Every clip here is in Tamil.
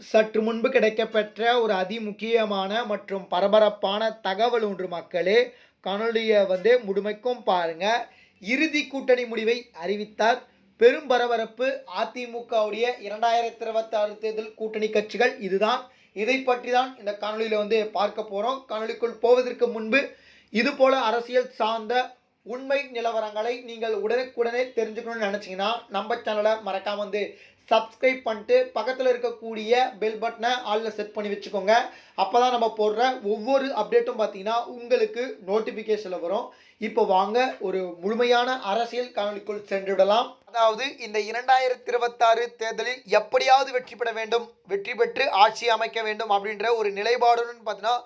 சற்று முன்பு கிடைக்கப்பெற்ற ஒரு அதிமுக்கியமான மற்றும் பரபரப்பான தகவல் ஒன்று மக்களே. காணொலியை வந்து முழுமைக்கும் பாருங்க. இறுதி கூட்டணி முடிவை அறிவித்தார். பெரும் பரபரப்பு அதிமுகவுடைய இரண்டாயிரத்தி இருபத்தி ஆறு தேர்தல் கூட்டணி கட்சிகள் இதுதான். இதை பற்றி தான் இந்த காணொலியில் வந்து பார்க்க போகிறோம் காணொலிக்குள் போவதற்கு முன்பு இது போல அரசியல் சார்ந்த உண்மை நிலவரங்களை நீங்கள் உடனுக்குடனே தெரிஞ்சுக்கணும்னு நினச்சிங்கன்னா நம்ம சேனலை மறக்காமல் வந்து சப்ஸ்கிரைப் பண்ணிட்டு பக்கத்தில் இருக்கக்கூடிய பெல் பட்டனை ஆளில் செட் பண்ணி வச்சுக்கோங்க. அப்போ தான் நம்ம போடுற ஒவ்வொரு அப்டேட்டும் பார்த்தீங்கன்னா உங்களுக்கு நோட்டிஃபிகேஷனில் வரும். இப்போ வாங்க ஒரு முழுமையான அரசியல் காணொலிக்குள் சென்றுவிடலாம் அதாவது இந்த இரண்டாயிரத்தி இருபத்தாறு தேர்தலில் எப்படியாவது வெற்றி பெற வேண்டும் வெற்றி பெற்று ஆட்சி அமைக்க வேண்டும் அப்படின்ற ஒரு நிலைப்பாடுன்னு பார்த்தீங்கன்னா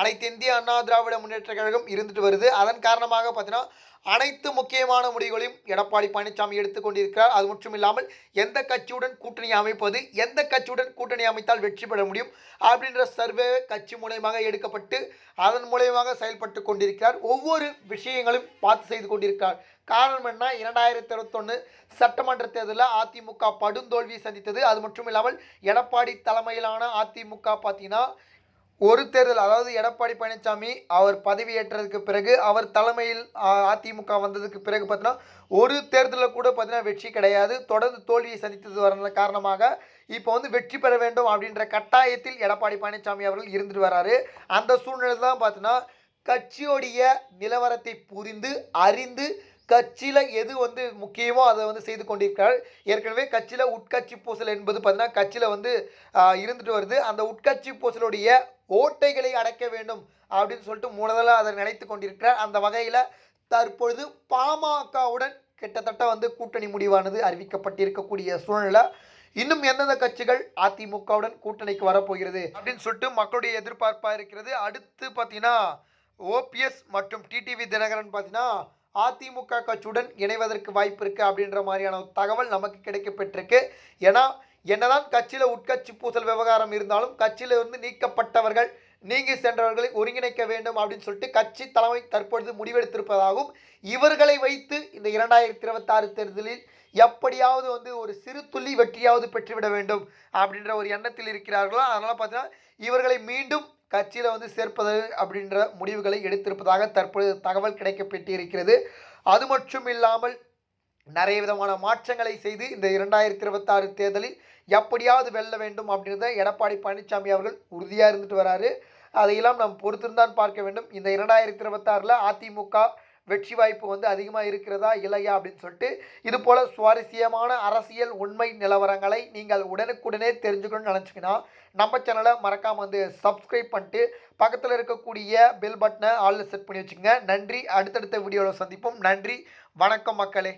அனைத்து இந்திய அண்ணா திராவிட முன்னேற்ற கழகம் இருந்துட்டு வருது. அதன் காரணமாக பார்த்தீங்கன்னா அனைத்து முக்கியமான முடிவுகளையும் எடப்பாடி பழனிசாமி எடுத்துக்கொண்டிருக்கிறார் அது மட்டும் இல்லாமல் எந்த கட்சியுடன் கூட்டணி அமைப்பது எந்த கட்சியுடன் கூட்டணி அமைத்தால் வெற்றி பெற முடியும் அப்படின்ற சர்வே கட்சி மூலயமாக எடுக்கப்பட்டு அதன் மூலயமாக செயல்பட்டு கொண்டிருக்கிறார். ஒவ்வொரு விஷயங்களும் பார்த்து செய்து கொண்டிருக்கிறார். காரணம் என்ன? இரண்டாயிரத்தி இருபத்தொன்று சட்டமன்ற தேர்தலில் அதிமுக படுந்தோல்வி சந்தித்தது. அது மட்டும் இல்லாமல் எடப்பாடி தலைமையிலான அதிமுக பார்த்தீங்கன்னா ஒரு தேர்தல் அதாவது எடப்பாடி பழனிசாமி அவர் பதவியேற்றதுக்கு பிறகு அவர் தலைமையில் அதிமுக வந்ததுக்கு பிறகு பார்த்தீங்கன்னா ஒரு தேர்தலில் கூட பார்த்தீங்கன்னா வெற்றி கிடையாது. தொடர்ந்து தோல்வியை சந்தித்தது வர காரணமாக இப்போ வந்து வெற்றி பெற வேண்டும் அப்படின்ற கட்டாயத்தில் எடப்பாடி பழனிசாமி அவர்கள் இருந்துட்டு வராரு. அந்த சூழ்நிலை தான் பார்த்தீங்கன்னா கட்சியோடைய நிலவரத்தை புரிந்து அறிந்து கட்சியில் எது வந்து முக்கியமோ அதை வந்து செய்து கொண்டிருக்கிறார். ஏற்கனவே கட்சியில் உட்கட்சி பூசல் என்பது பார்த்தீங்கன்னா கட்சியில் வந்து இருந்துட்டு வருது. அந்த உட்கட்சி பூசலுடைய ஓட்டைகளை அடைக்க வேண்டும் அப்படின்னு சொல்லிட்டு முதல்ல அதை நினைத்து கொண்டிருக்கிறார். அந்த வகையில் தற்பொழுது பாமகவுடன் கிட்டத்தட்ட வந்து கூட்டணி முடிவானது அறிவிக்கப்பட்டிருக்கக்கூடிய சூழ்நிலை. இன்னும் எந்தெந்த கட்சிகள் அதிமுகவுடன் கூட்டணிக்கு வரப்போகிறது அப்படின்னு சொல்லிட்டு மக்களுடைய எதிர்பார்ப்பாக இருக்கிறது. அடுத்து பார்த்தீங்கன்னா ஓபிஎஸ் மற்றும் டிடிவி தினகரன் பார்த்தீங்கன்னா அதிமுக கட்சியுடன் இணைவதற்கு வாய்ப்பு இருக்குது அப்படின்ற மாதிரியான தகவல் நமக்கு கிடைக்கப்பெற்றிருக்கு ஏன்னா என்னதான் கட்சியில் உட்கட்சி பூசல் விவகாரம் இருந்தாலும் கட்சியில் இருந்து நீக்கப்பட்டவர்கள் நீங்கி சென்றவர்களை ஒருங்கிணைக்க வேண்டும் அப்படின்னு சொல்லிட்டு கட்சி தலைமை தற்பொழுது முடிவெடுத்திருப்பதாகவும் இவர்களை வைத்து இந்த இரண்டாயிரத்தி இருபத்தாறு தேர்தலில் எப்படியாவது வந்து ஒரு சிறு துள்ளி வெற்றியாவது பெற்றுவிட வேண்டும் அப்படின்ற ஒரு எண்ணத்தில் இருக்கிறார்களோ? அதனால் பார்த்தீங்கன்னா இவர்களை மீண்டும் கட்சியில் வந்து சேர்ப்பது அப்படின்ற முடிவுகளை எடுத்திருப்பதாக தற்பொழுது தகவல் கிடைக்கப்பெற்று இருக்கிறது அது மட்டும் இல்லாமல் நிறைய விதமான மாற்றங்களை செய்து இந்த இரண்டாயிரத்தி இருபத்தாறு தேர்தலில் எப்படியாவது வெல்ல வேண்டும் அப்படின்றத எடப்பாடி பழனிசாமி அவர்கள் உறுதியாக இருந்துட்டு வராரு. அதையெல்லாம் நாம் பொறுத்திருந்தான் பார்க்க வேண்டும். இந்த இரண்டாயிரத்தி இருபத்தாறில் அதிமுக வெற்றி வாய்ப்பு வந்து அதிகமாக இருக்கிறதா இல்லையா அப்படின்னு சொல்லிட்டு இது போல் சுவாரஸ்யமான அரசியல் உண்மை நிலவரங்களை நீங்கள் உடனுக்குடனே தெரிஞ்சுக்கணும்னு நினச்சிங்கன்னா நம்ம சேனலை மறக்காமல் வந்து சப்ஸ்கிரைப் பண்ணிட்டு பக்கத்தில் இருக்கக்கூடிய பெல் பட்டனை ஆளில் செட் பண்ணி வச்சுக்கோங்க. நன்றி. அடுத்தடுத்த வீடியோவில் சந்திப்போம். நன்றி. வணக்கம் மக்களே.